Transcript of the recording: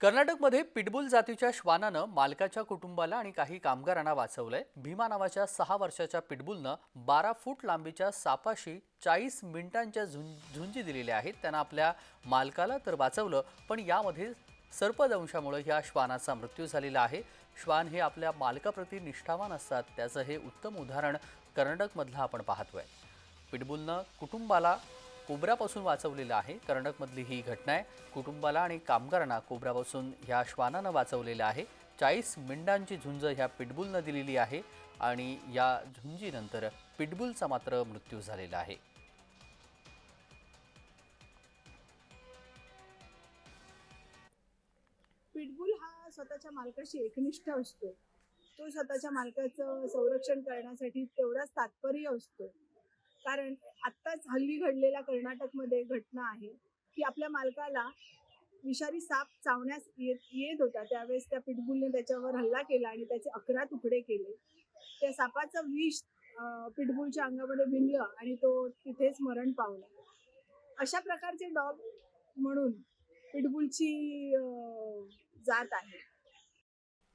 कर्नाटकमध्ये पिटबुल जातीच्या श्वानानं मालकाच्या कुटुंबाला आणि काही कामगारांना वाचवलंय. भीमा नावाच्या सहा वर्षाच्या पिटबुलनं बारा फूट लांबीच्या सापाशी चाळीस मिनिटांच्या झुं झुंजी दिलेल्या आहेत. त्यानं आपल्या मालकाला तर वाचवलं पण यामध्ये सर्पदंशामुळे ह्या श्वानाचा मृत्यू झालेला आहे. श्वान हे आपल्या मालकाप्रती निष्ठावान असतात. त्याचं हे उत्तम उदाहरण कर्नाटकमधलं आपण पाहतोय. पिटबुलनं कुटुंबाला कोबऱ्यापासून वाचवलेलं आहे. कर्नाटकमधली ही घटना आहे. कुटुंबाला आणि कामगारांना कोबऱ्यापासून ह्या श्वानानं वाचवलेलं आहे. चाळीस मिनिटांची झुंज ह्या पिटबुलनं दिलेली आहे आणि या झुंजीनंतर पिटबुलचा मात्र मृत्यू झालेला आहे. पिटबुल हा स्वतःच्या मालकाशी एकनिष्ठ असतो. तो स्वतःच्या मालकाचं संरक्षण करण्यासाठी तेवढाच तात्पर्य असतो. कारण आत्ताच हल्ली घडलेल्या कर्नाटकमध्ये घटना आहे की आपल्या मालकाला विषारी साप चावण्यास येत येत होता. त्यावेळेस त्या पिटबुलने त्याच्यावर हल्ला केला आणि त्याचे अकरा तुकडे केले. त्या सापाचं विष पिटबुलच्या अंगामध्ये भिनलं आणि तो तिथेच मरण पावला. अशा प्रकारचे डॉग म्हणून पिटबुलची जात आहे.